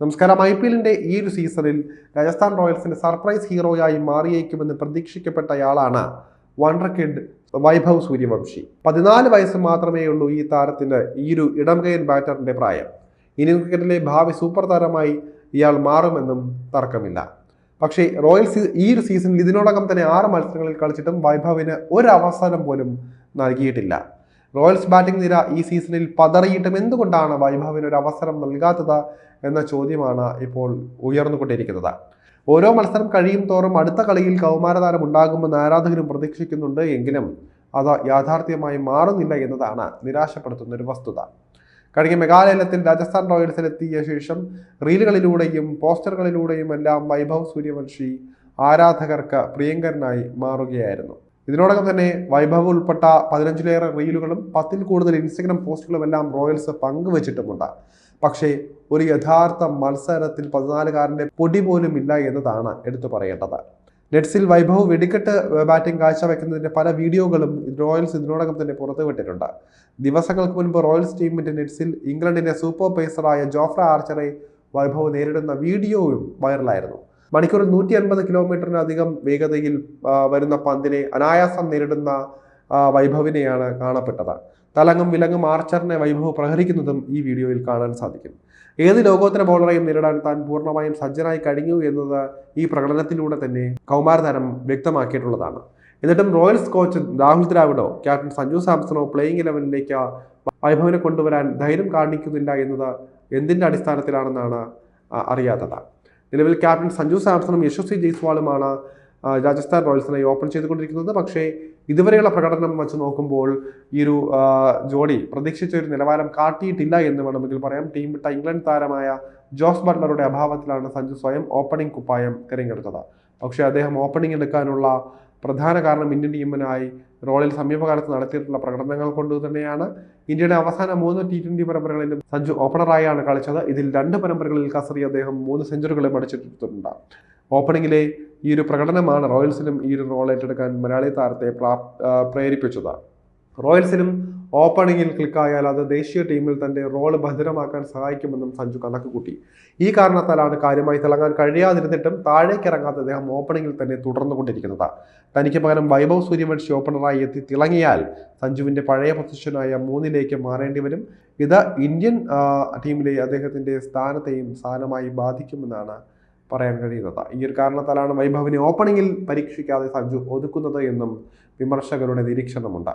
നമസ്കാരം. I P എല്ലിന്റെ ഈ ഒരു സീസണിൽ രാജസ്ഥാൻ റോയൽസിന്റെ സർപ്രൈസ് ഹീറോയായി മാറിയേക്കുമെന്ന് പ്രതീക്ഷിക്കപ്പെട്ടയാളാണ് വണ്ടർ കിഡ് വൈഭവ് സൂര്യവംശി. പതിനാല് വയസ്സ് മാത്രമേ ഉള്ളൂ ഈ താരത്തിന് ഈ ഒരു ഇടംകയൻ ബാറ്ററിന്റെ പ്രായം. ഇനി ക്രിക്കറ്റിലെ ഭാവി സൂപ്പർ താരമായി ഇയാൾ മാറുമെന്നും തർക്കമില്ല. പക്ഷേ റോയൽസ് ഈ ഒരു സീസണിൽ ഇതിനോടകം തന്നെ ആറ് മത്സരങ്ങളിൽ കളിച്ചിട്ടും വൈഭവിന് ഒരു അവസരം പോലും നൽകിയിട്ടില്ല. റോയൽസ് ബാറ്റിംഗ് നിര ഈ സീസണിൽ പതറിയിട്ടും എന്തുകൊണ്ടാണ് വൈഭവിന് ഒരു അവസരം നൽകാത്തത് എന്ന ചോദ്യമാണ് ഇപ്പോൾ ഉയർന്നുകൊണ്ടിരിക്കുന്നത്. ഓരോ മത്സരം കഴിയും തോറും അടുത്ത കളിയിൽ കൗമാരതാരം ഉണ്ടാകുമെന്ന് ആരാധകരും പ്രതീക്ഷിക്കുന്നുണ്ട് എങ്കിലും അത് യാഥാർത്ഥ്യമായി മാറുന്നില്ല എന്നതാണ് നിരാശപ്പെടുത്തുന്ന ഒരു വസ്തുത. കഴിഞ്ഞ മെഗാലയത്തിൽ രാജസ്ഥാൻ റോയൽസിലെത്തിയ ശേഷം റീലുകളിലൂടെയും പോസ്റ്ററുകളിലൂടെയും എല്ലാം വൈഭവ് സൂര്യവംശി ആരാധകർക്ക് പ്രിയങ്കരനായി മാറുകയായിരുന്നു. ഇതിനോടകം തന്നെ വൈഭവ് ഉൾപ്പെട്ട പതിനഞ്ചിലേറെ റീലുകളും പത്തിൽ കൂടുതൽ ഇൻസ്റ്റഗ്രാം പോസ്റ്റുകളും എല്ലാം റോയൽസ് പങ്കുവച്ചിട്ടുമുണ്ട്. പക്ഷേ ഒരു യഥാർത്ഥ മത്സരത്തിൽ പതിനാലുകാരന്റെ പൊടി പോലും ഇല്ല എന്നതാണ് എടുത്തു പറയേണ്ടത്. നെറ്റ്സിൽ വൈഭവ് വെടിക്കെട്ട് ബാറ്റിംഗ് കാഴ്ചവെക്കുന്നതിന്റെ പല വീഡിയോകളും റോയൽസ് ഇതിനോടകം തന്നെ പുറത്തുവിട്ടിട്ടുണ്ട്. ദിവസങ്ങൾക്ക് മുൻപ് റോയൽസ് ടീമിന്റെ നെറ്റ്സിൽ ഇംഗ്ലണ്ടിന്റെ സൂപ്പർ പേസറായ ജോഫ്ര ആർച്ചറെ വൈഭവ് നേരിടുന്ന വീഡിയോയും വൈറലായിരുന്നു. മണിക്കൂറിൽ നൂറ്റി അൻപത് കിലോമീറ്ററിനധികം വേഗതയിൽ വരുന്ന പന്തിനെ അനായാസം നേരിടുന്ന വൈഭവിനെയാണ് കാണപ്പെട്ടത്. തലങ്ങും വിലങ്ങും ആർച്ചറിനെ വൈഭവ് പ്രഹരിക്കുന്നതും ഈ വീഡിയോയിൽ കാണാൻ സാധിക്കും. ഏത് ലോകോത്തര ബോളറെയും നേരിടാൻ താൻ പൂർണമായും സജ്ജനായി കഴിഞ്ഞു എന്നത് ഈ പ്രകടനത്തിലൂടെ തന്നെ കൗമാരതാരം വ്യക്തമാക്കിയിട്ടുള്ളതാണ്. എന്നിട്ടും റോയൽസ് കോച്ച് രാഹുൽ ദ്രാവിഡോ ക്യാപ്റ്റൻ സഞ്ജു സാംസണോ പ്ലേയിങ് ഇലവനിലേക്ക് വൈഭവിനെ കൊണ്ടുവരാൻ ധൈര്യം കാണിക്കുന്നില്ല എന്നത് എന്തിന്റെ അടിസ്ഥാനത്തിലാണെന്നാണ് അറിയാത്തത്. നിലവിൽ ക്യാപ്റ്റൻ സഞ്ജു സാംസണും യശസ്വി ജയ്സ്വാളുമാണ് രാജസ്ഥാൻ റോയൽസിനെ ഓപ്പൺ ചെയ്തുകൊണ്ടിരിക്കുന്നത്. പക്ഷേ ഇതുവരെയുള്ള പ്രകടനം വെച്ച് നോക്കുമ്പോൾ ഈ ഒരു ജോഡി പ്രതീക്ഷിച്ച ഒരു നിലവാരം കാട്ടിയിട്ടില്ല എന്ന് വേണമെങ്കിൽ പറയാം. ടീം വിട്ട ഇംഗ്ലണ്ട് താരമായ ജോസ് ബട്ട്ലറുടെ അഭാവത്തിലാണ് സഞ്ജു സ്വയം ഓപ്പണിംഗ് കുപ്പായം തിരഞ്ഞെടുത്തത്. പക്ഷേ അദ്ദേഹം ഓപ്പണിംഗ് എടുക്കാനുള്ള പ്രധാന കാരണം ഇന്ത്യൻ ടീമിനായി റോളിൽ സമീപകാലത്ത് നടത്തിയിട്ടുള്ള പ്രകടനങ്ങൾ കൊണ്ട് തന്നെയാണ് ഇന്ത്യയുടെ അവസാന മൂന്ന് ടി ട്വന്റി പരമ്പരകളിലും സഞ്ജു ഓപ്പണറായാണ് കളിച്ചത്. ഇതിൽ രണ്ട് പരമ്പരകളിൽ കസറി അദ്ദേഹം മൂന്ന് സെഞ്ചുറികളും അടിച്ചിട്ടുണ്ട് ഓപ്പണിങ്ങിലെ ഈ ഒരു പ്രകടനമാണ് റോയൽസിനും ഈ ഒരു റോൾ ഏറ്റെടുക്കാൻ മലയാളി താരത്തെ പ്രാ- പ്രേരിപ്പിച്ചത്. റോയൽസിനും ഓപ്പണിംഗിൽ ക്ലിക്കായാൽ അത് ദേശീയ ടീമിൽ തന്റെ റോൾ ഭദ്രമാക്കാൻ സഹായിക്കുമെന്നും സഞ്ജു കണക്ക് കൂട്ടി ഈ കാരണത്താലാണ് കാര്യമായി തിളങ്ങാൻ കഴിയാതിരുന്നിട്ടും താഴേക്കിറങ്ങാത്ത അദ്ദേഹം ഓപ്പണിങ്ങിൽ തന്നെ തുടർന്നുകൊണ്ടിരിക്കുന്നത്. തനിക്ക് പകരം വൈഭവ് സൂര്യവംശി ഓപ്പണറായി എത്തി തിളങ്ങിയാൽ സഞ്ജുവിന്റെ പഴയ പൊസിഷനായ മൂന്നിലേക്ക് മാറേണ്ടി വരും. ഇത് ഇന്ത്യൻ ടീമിലെ അദ്ദേഹത്തിന്റെ സ്ഥാനത്തെയും സ്ഥാനമായി ബാധിക്കുമെന്നാണ് പറയാൻ കഴിയുന്നത്. ഈ ഒരു കാരണത്താലാണ് വൈഭവിനെ ഓപ്പണിങ്ങിൽ പരീക്ഷിക്കാതെ സഞ്ജു ഒതുക്കുന്നത് എന്നും വിമർശകരുടെ നിരീക്ഷണമുണ്ട്.